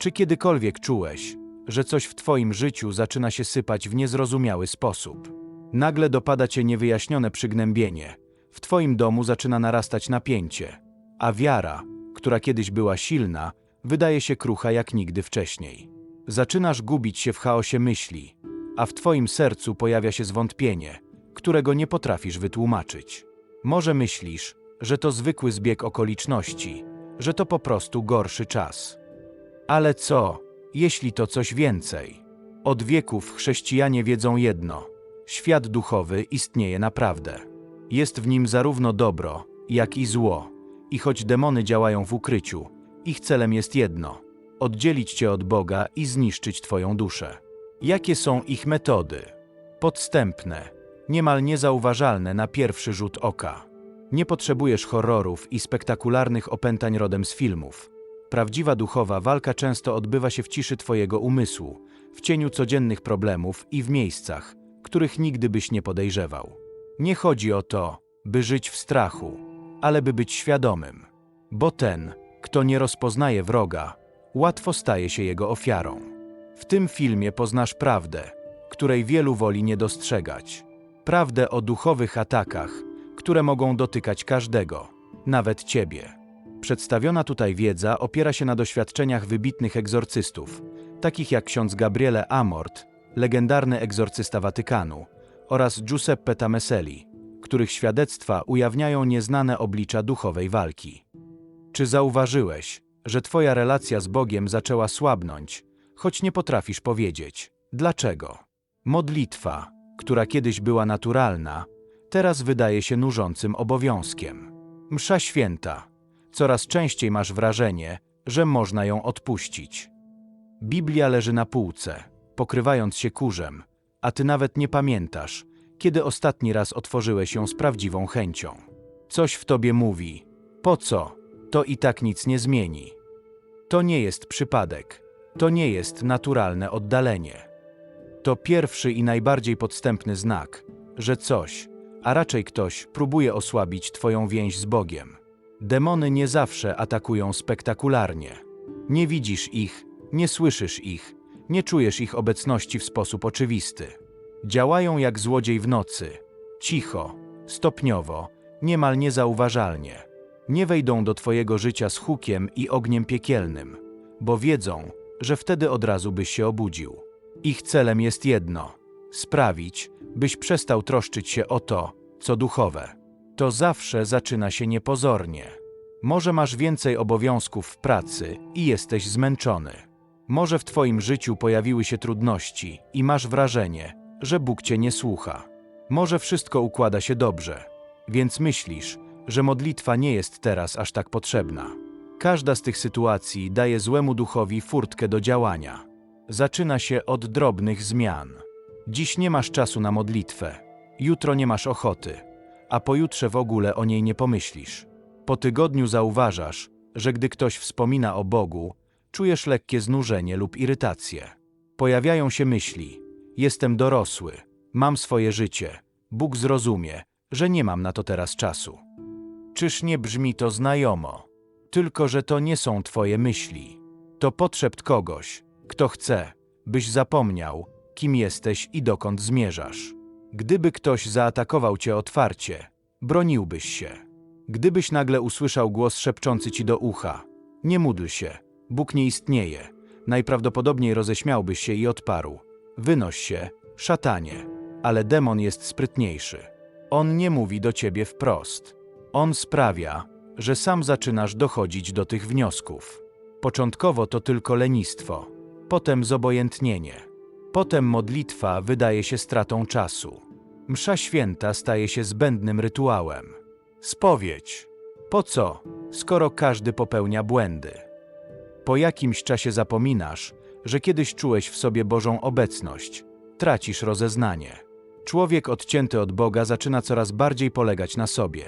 Czy kiedykolwiek czułeś, że coś w Twoim życiu zaczyna się sypać w niezrozumiały sposób? Nagle dopada Cię niewyjaśnione przygnębienie, w Twoim domu zaczyna narastać napięcie, a wiara, która kiedyś była silna, wydaje się krucha jak nigdy wcześniej. Zaczynasz gubić się w chaosie myśli, a w Twoim sercu pojawia się zwątpienie, którego nie potrafisz wytłumaczyć. Może myślisz, że to zwykły zbieg okoliczności, że to po prostu gorszy czas. Ale co, jeśli to coś więcej? Od wieków chrześcijanie wiedzą jedno: świat duchowy istnieje naprawdę. Jest w nim zarówno dobro, jak i zło, i choć demony działają w ukryciu, ich celem jest jedno: oddzielić cię od Boga i zniszczyć twoją duszę. Jakie są ich metody? Podstępne, niemal niezauważalne na pierwszy rzut oka. Nie potrzebujesz horrorów i spektakularnych opętań rodem z filmów. Prawdziwa duchowa walka często odbywa się w ciszy Twojego umysłu, w cieniu codziennych problemów i w miejscach, których nigdy byś nie podejrzewał. Nie chodzi o to, by żyć w strachu, ale by być świadomym, bo ten, kto nie rozpoznaje wroga, łatwo staje się jego ofiarą. W tym filmie poznasz prawdę, której wielu woli nie dostrzegać. Prawdę o duchowych atakach, które mogą dotykać każdego, nawet ciebie. Przedstawiona tutaj wiedza opiera się na doświadczeniach wybitnych egzorcystów, takich jak ksiądz Gabriele Amort, legendarny egzorcysta Watykanu, oraz Giuseppe Tameselli, których świadectwa ujawniają nieznane oblicza duchowej walki. Czy zauważyłeś, że twoja relacja z Bogiem zaczęła słabnąć, choć nie potrafisz powiedzieć dlaczego? Modlitwa, która kiedyś była naturalna, teraz wydaje się nużącym obowiązkiem. Msza święta. Coraz częściej masz wrażenie, że można ją odpuścić. Biblia leży na półce, pokrywając się kurzem, a ty nawet nie pamiętasz, kiedy ostatni raz otworzyłeś ją z prawdziwą chęcią. Coś w tobie mówi: po co? To i tak nic nie zmieni. To nie jest przypadek, to nie jest naturalne oddalenie. To pierwszy i najbardziej podstępny znak, że coś, a raczej ktoś, próbuje osłabić Twoją więź z Bogiem. Demony nie zawsze atakują spektakularnie. Nie widzisz ich, nie słyszysz ich, nie czujesz ich obecności w sposób oczywisty. Działają jak złodziej w nocy, cicho, stopniowo, niemal niezauważalnie. Nie wejdą do Twojego życia z hukiem i ogniem piekielnym, bo wiedzą, że wtedy od razu byś się obudził. Ich celem jest jedno sprawić, byś przestał troszczyć się o to, co duchowe. To zawsze zaczyna się niepozornie. Może masz więcej obowiązków w pracy i jesteś zmęczony. Może w Twoim życiu pojawiły się trudności i masz wrażenie, że Bóg Cię nie słucha. Może wszystko układa się dobrze, więc myślisz, że modlitwa nie jest teraz aż tak potrzebna. Każda z tych sytuacji daje złemu duchowi furtkę do działania. Zaczyna się od drobnych zmian. Dziś nie masz czasu na modlitwę, jutro nie masz ochoty, a pojutrze w ogóle o niej nie pomyślisz. Po tygodniu zauważasz, że gdy ktoś wspomina o Bogu, czujesz lekkie znużenie lub irytację. Pojawiają się myśli: Jestem dorosły, mam swoje życie, Bóg zrozumie, że nie mam na to teraz czasu. Czyż nie brzmi to znajomo? Tylko, że to nie są Twoje myśli. To potrzebt kogoś, kto chce, byś zapomniał, kim jesteś i dokąd zmierzasz. Gdyby ktoś zaatakował cię otwarcie, broniłbyś się. Gdybyś nagle usłyszał głos szepczący ci do ucha: Nie módl się, Bóg nie istnieje, najprawdopodobniej roześmiałbyś się i odparł: Wynoś się, szatanie, ale demon jest sprytniejszy. On nie mówi do ciebie wprost. On sprawia, że sam zaczynasz dochodzić do tych wniosków. Początkowo to tylko lenistwo, potem zobojętnienie. Potem modlitwa wydaje się stratą czasu. Msza święta staje się zbędnym rytuałem. Spowiedź. Po co, skoro każdy popełnia błędy? Po jakimś czasie zapominasz, że kiedyś czułeś w sobie Bożą obecność, tracisz rozeznanie. Człowiek odcięty od Boga zaczyna coraz bardziej polegać na sobie,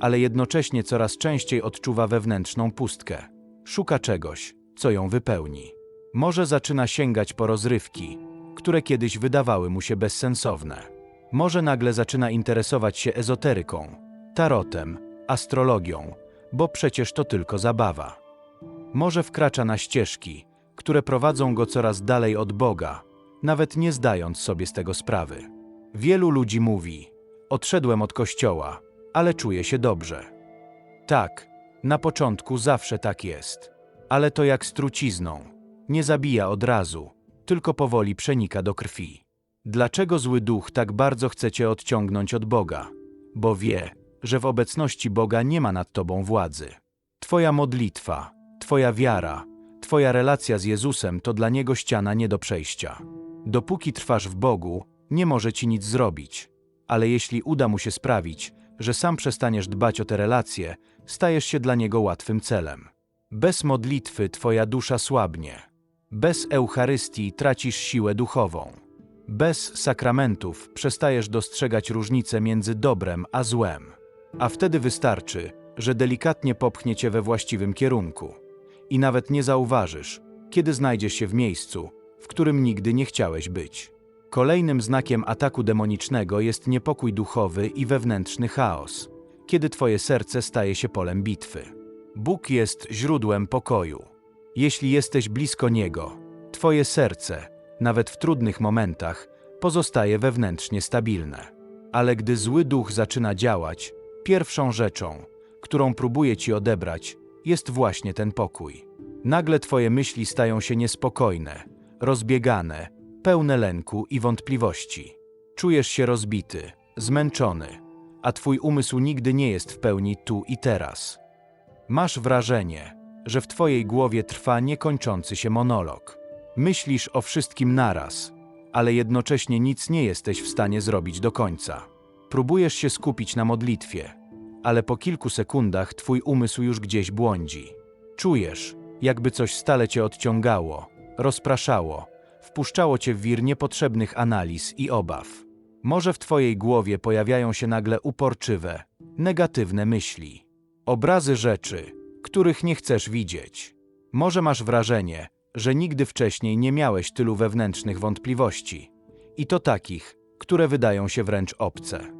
ale jednocześnie coraz częściej odczuwa wewnętrzną pustkę. Szuka czegoś, co ją wypełni. Może zaczyna sięgać po rozrywki, które kiedyś wydawały mu się bezsensowne. Może nagle zaczyna interesować się ezoteryką, tarotem, astrologią, bo przecież to tylko zabawa. Może wkracza na ścieżki, które prowadzą go coraz dalej od Boga, nawet nie zdając sobie z tego sprawy. Wielu ludzi mówi: Odszedłem od kościoła, ale czuję się dobrze. Tak, na początku zawsze tak jest, ale to jak z trucizną. Nie zabija od razu, tylko powoli przenika do krwi. Dlaczego zły duch tak bardzo chce cię odciągnąć od Boga? Bo wie, że w obecności Boga nie ma nad tobą władzy. Twoja modlitwa, Twoja wiara, Twoja relacja z Jezusem to dla Niego ściana nie do przejścia. Dopóki trwasz w Bogu, nie może Ci nic zrobić. Ale jeśli uda Mu się sprawić, że sam przestaniesz dbać o te relacje, stajesz się dla Niego łatwym celem. Bez modlitwy Twoja dusza słabnie. Bez Eucharystii tracisz siłę duchową. Bez sakramentów przestajesz dostrzegać różnicę między dobrem a złem. A wtedy wystarczy, że delikatnie popchnie cię we właściwym kierunku. I nawet nie zauważysz, kiedy znajdziesz się w miejscu, w którym nigdy nie chciałeś być. Kolejnym znakiem ataku demonicznego jest niepokój duchowy i wewnętrzny chaos, kiedy twoje serce staje się polem bitwy. Bóg jest źródłem pokoju. Jeśli jesteś blisko Niego, twoje serce, nawet w trudnych momentach, pozostaje wewnętrznie stabilne. Ale gdy zły duch zaczyna działać, pierwszą rzeczą, którą próbuje ci odebrać, jest właśnie ten pokój. Nagle twoje myśli stają się niespokojne, rozbiegane, pełne lęku i wątpliwości. Czujesz się rozbity, zmęczony, a twój umysł nigdy nie jest w pełni tu i teraz. Masz wrażenie, że w twojej głowie trwa niekończący się monolog. Myślisz o wszystkim naraz, ale jednocześnie nic nie jesteś w stanie zrobić do końca. Próbujesz się skupić na modlitwie, ale po kilku sekundach twój umysł już gdzieś błądzi. Czujesz, jakby coś stale cię odciągało, rozpraszało, wpuszczało cię w wir niepotrzebnych analiz i obaw. Może w twojej głowie pojawiają się nagle uporczywe, negatywne myśli, obrazy rzeczy, których nie chcesz widzieć. Może masz wrażenie, że nigdy wcześniej nie miałeś tylu wewnętrznych wątpliwości, i to takich, które wydają się wręcz obce.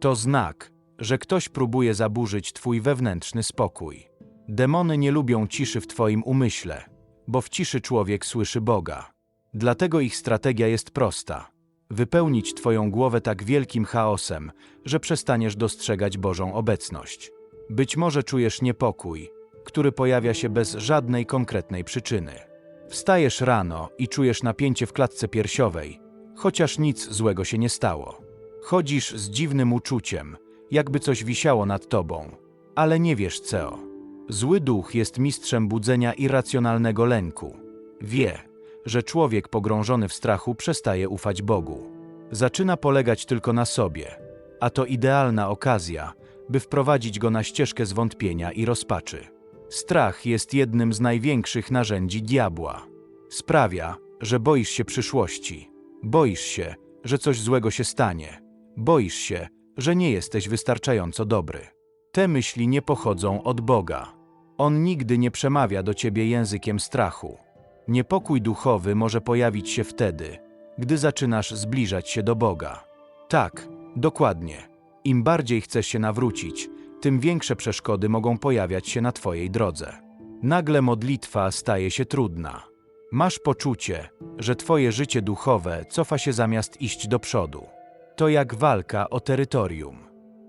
To znak, że ktoś próbuje zaburzyć twój wewnętrzny spokój. Demony nie lubią ciszy w twoim umyśle, bo w ciszy człowiek słyszy Boga. Dlatego ich strategia jest prosta: wypełnić twoją głowę tak wielkim chaosem, że przestaniesz dostrzegać Bożą obecność. Być może czujesz niepokój, który pojawia się bez żadnej konkretnej przyczyny. Wstajesz rano i czujesz napięcie w klatce piersiowej, chociaż nic złego się nie stało. Chodzisz z dziwnym uczuciem, jakby coś wisiało nad tobą, ale nie wiesz co. Zły duch jest mistrzem budzenia irracjonalnego lęku. Wie, że człowiek pogrążony w strachu przestaje ufać Bogu. Zaczyna polegać tylko na sobie, a to idealna okazja, by wprowadzić go na ścieżkę zwątpienia i rozpaczy. Strach jest jednym z największych narzędzi diabła. Sprawia, że boisz się przyszłości, boisz się, że coś złego się stanie, boisz się, że nie jesteś wystarczająco dobry. Te myśli nie pochodzą od Boga. On nigdy nie przemawia do ciebie językiem strachu. Niepokój duchowy może pojawić się wtedy, gdy zaczynasz zbliżać się do Boga. Tak, dokładnie. Im bardziej chcesz się nawrócić, tym większe przeszkody mogą pojawiać się na Twojej drodze. Nagle modlitwa staje się trudna. Masz poczucie, że Twoje życie duchowe cofa się zamiast iść do przodu. To jak walka o terytorium.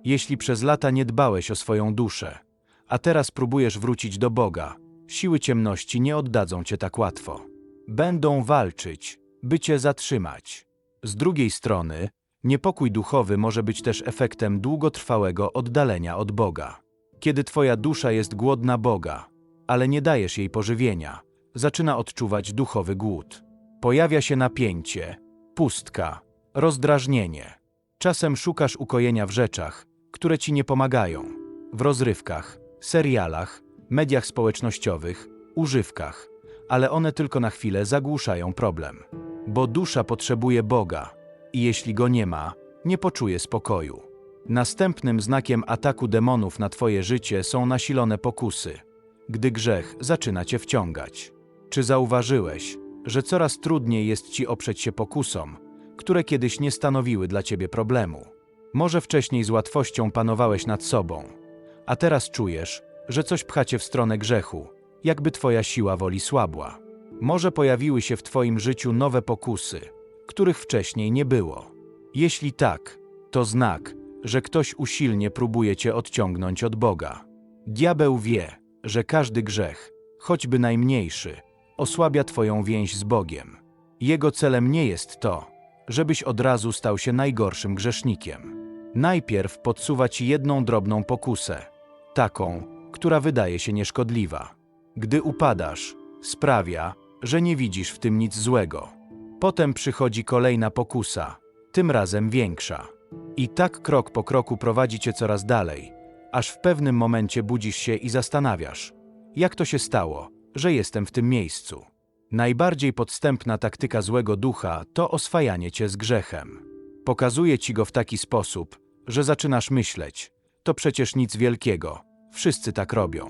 Jeśli przez lata nie dbałeś o swoją duszę, a teraz próbujesz wrócić do Boga, siły ciemności nie oddadzą cię tak łatwo. Będą walczyć, by cię zatrzymać. Z drugiej strony, niepokój duchowy może być też efektem długotrwałego oddalenia od Boga. Kiedy twoja dusza jest głodna Boga, ale nie dajesz jej pożywienia, zaczyna odczuwać duchowy głód. Pojawia się napięcie, pustka, rozdrażnienie. Czasem szukasz ukojenia w rzeczach, które ci nie pomagają. W rozrywkach, serialach, mediach społecznościowych, używkach, ale one tylko na chwilę zagłuszają problem. Bo dusza potrzebuje Boga i jeśli go nie ma, nie poczuje spokoju. Następnym znakiem ataku demonów na twoje życie są nasilone pokusy, gdy grzech zaczyna cię wciągać. Czy zauważyłeś, że coraz trudniej jest ci oprzeć się pokusom, które kiedyś nie stanowiły dla ciebie problemu? Może wcześniej z łatwością panowałeś nad sobą, a teraz czujesz, że coś pcha cię w stronę grzechu, jakby twoja siła woli słabła. Może pojawiły się w Twoim życiu nowe pokusy, których wcześniej nie było. Jeśli tak, to znak, że ktoś usilnie próbuje Cię odciągnąć od Boga. Diabeł wie, że każdy grzech, choćby najmniejszy, osłabia Twoją więź z Bogiem. Jego celem nie jest to, żebyś od razu stał się najgorszym grzesznikiem. Najpierw podsuwa Ci jedną drobną pokusę, taką, która wydaje się nieszkodliwa. Gdy upadasz, sprawia, że nie widzisz w tym nic złego. Potem przychodzi kolejna pokusa, tym razem większa. I tak krok po kroku prowadzi cię coraz dalej, aż w pewnym momencie budzisz się i zastanawiasz, jak to się stało, że jestem w tym miejscu. Najbardziej podstępna taktyka złego ducha to oswajanie cię z grzechem. Pokazuje ci go w taki sposób, że zaczynasz myśleć: to przecież nic wielkiego, wszyscy tak robią.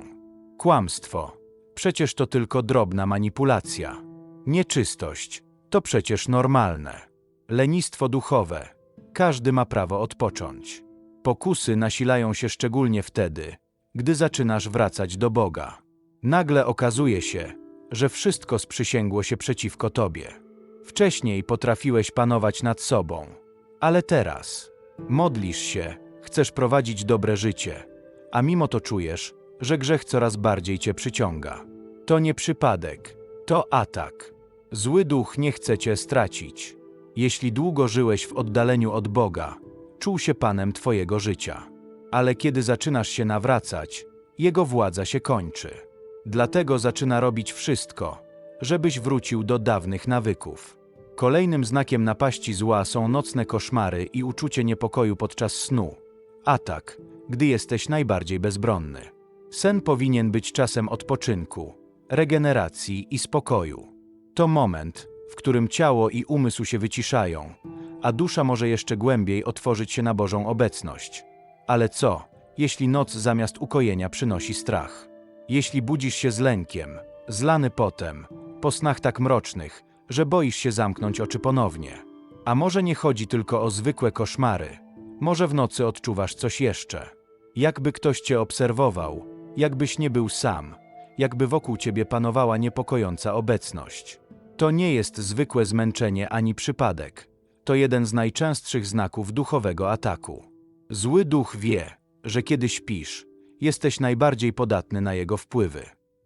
Kłamstwo przecież to tylko drobna manipulacja. Nieczystość to przecież normalne. Lenistwo duchowe każdy ma prawo odpocząć. Pokusy nasilają się szczególnie wtedy, gdy zaczynasz wracać do Boga. Nagle okazuje się, że wszystko sprzysięgło się przeciwko tobie. Wcześniej potrafiłeś panować nad sobą, ale teraz modlisz się, chcesz prowadzić dobre życie, a mimo to czujesz, że grzech coraz bardziej cię przyciąga. To nie przypadek, to atak. Zły duch nie chce cię stracić. Jeśli długo żyłeś w oddaleniu od Boga, czuł się panem twojego życia. Ale kiedy zaczynasz się nawracać, jego władza się kończy. Dlatego zaczyna robić wszystko, żebyś wrócił do dawnych nawyków. Kolejnym znakiem napaści zła są nocne koszmary i uczucie niepokoju podczas snu. Atak, gdy jesteś najbardziej bezbronny. Sen powinien być czasem odpoczynku, regeneracji i spokoju. To moment, w którym ciało i umysł się wyciszają, a dusza może jeszcze głębiej otworzyć się na Bożą obecność. Ale co, jeśli noc zamiast ukojenia przynosi strach? Jeśli budzisz się z lękiem, zlany potem, po snach tak mrocznych, że boisz się zamknąć oczy ponownie. A może nie chodzi tylko o zwykłe koszmary, może w nocy odczuwasz coś jeszcze. Jakby ktoś cię obserwował, jakbyś nie był sam, jakby wokół ciebie panowała niepokojąca obecność. To nie jest zwykłe zmęczenie ani przypadek. To jeden z najczęstszych znaków duchowego ataku. Zły duch wie, że kiedy śpisz, jesteś najbardziej podatny na jego wpływy.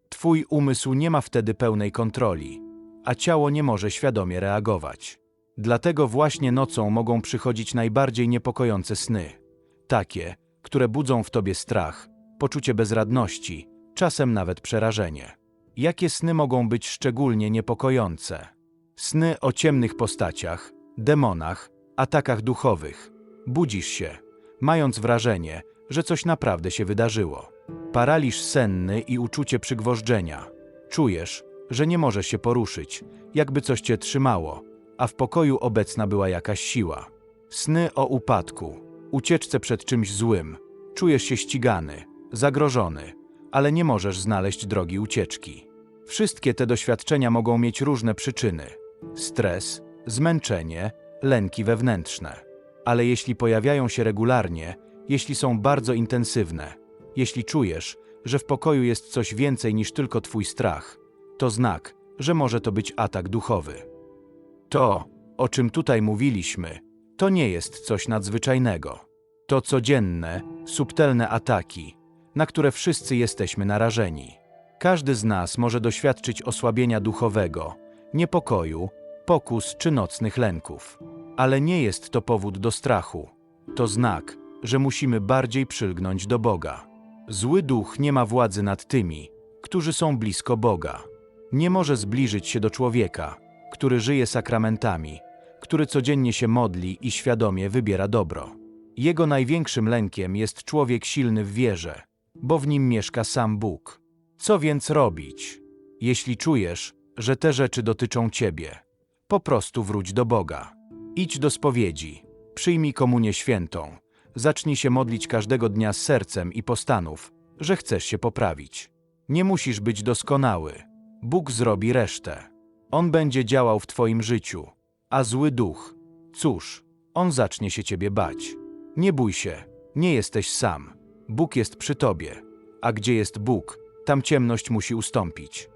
Twój umysł nie ma wtedy pełnej kontroli, a ciało nie może świadomie reagować. Dlatego właśnie nocą mogą przychodzić najbardziej niepokojące sny. Takie, które budzą w tobie strach, poczucie bezradności, czasem nawet przerażenie. Jakie sny mogą być szczególnie niepokojące? Sny o ciemnych postaciach, demonach, atakach duchowych. Budzisz się, mając wrażenie, że coś naprawdę się wydarzyło. Paraliż senny i uczucie przygwożdżenia. Czujesz, że nie możesz się poruszyć, jakby coś cię trzymało, a w pokoju obecna była jakaś siła. Sny o upadku, ucieczce przed czymś złym. Czujesz się ścigany, zagrożony, ale nie możesz znaleźć drogi ucieczki. Wszystkie te doświadczenia mogą mieć różne przyczyny: stres, zmęczenie, lęki wewnętrzne. Ale jeśli pojawiają się regularnie, jeśli są bardzo intensywne, jeśli czujesz, że w pokoju jest coś więcej niż tylko twój strach, to znak, że może to być atak duchowy. To, o czym tutaj mówiliśmy, to nie jest coś nadzwyczajnego. To codzienne, subtelne ataki, na które wszyscy jesteśmy narażeni. Każdy z nas może doświadczyć osłabienia duchowego, niepokoju, pokus czy nocnych lęków. Ale nie jest to powód do strachu. To znak, że musimy bardziej przylgnąć do Boga. Zły duch nie ma władzy nad tymi, którzy są blisko Boga. Nie może zbliżyć się do człowieka, który żyje sakramentami, który codziennie się modli i świadomie wybiera dobro. Jego największym lękiem jest człowiek silny w wierze, bo w nim mieszka sam Bóg. Co więc robić? Jeśli czujesz, że te rzeczy dotyczą ciebie, po prostu wróć do Boga. Idź do spowiedzi, przyjmij komunię świętą, zacznij się modlić każdego dnia z sercem i postanów, że chcesz się poprawić. Nie musisz być doskonały. Bóg zrobi resztę. On będzie działał w twoim życiu, a zły duch, cóż, on zacznie się ciebie bać. Nie bój się, nie jesteś sam. Bóg jest przy tobie, a gdzie jest Bóg, tam ciemność musi ustąpić.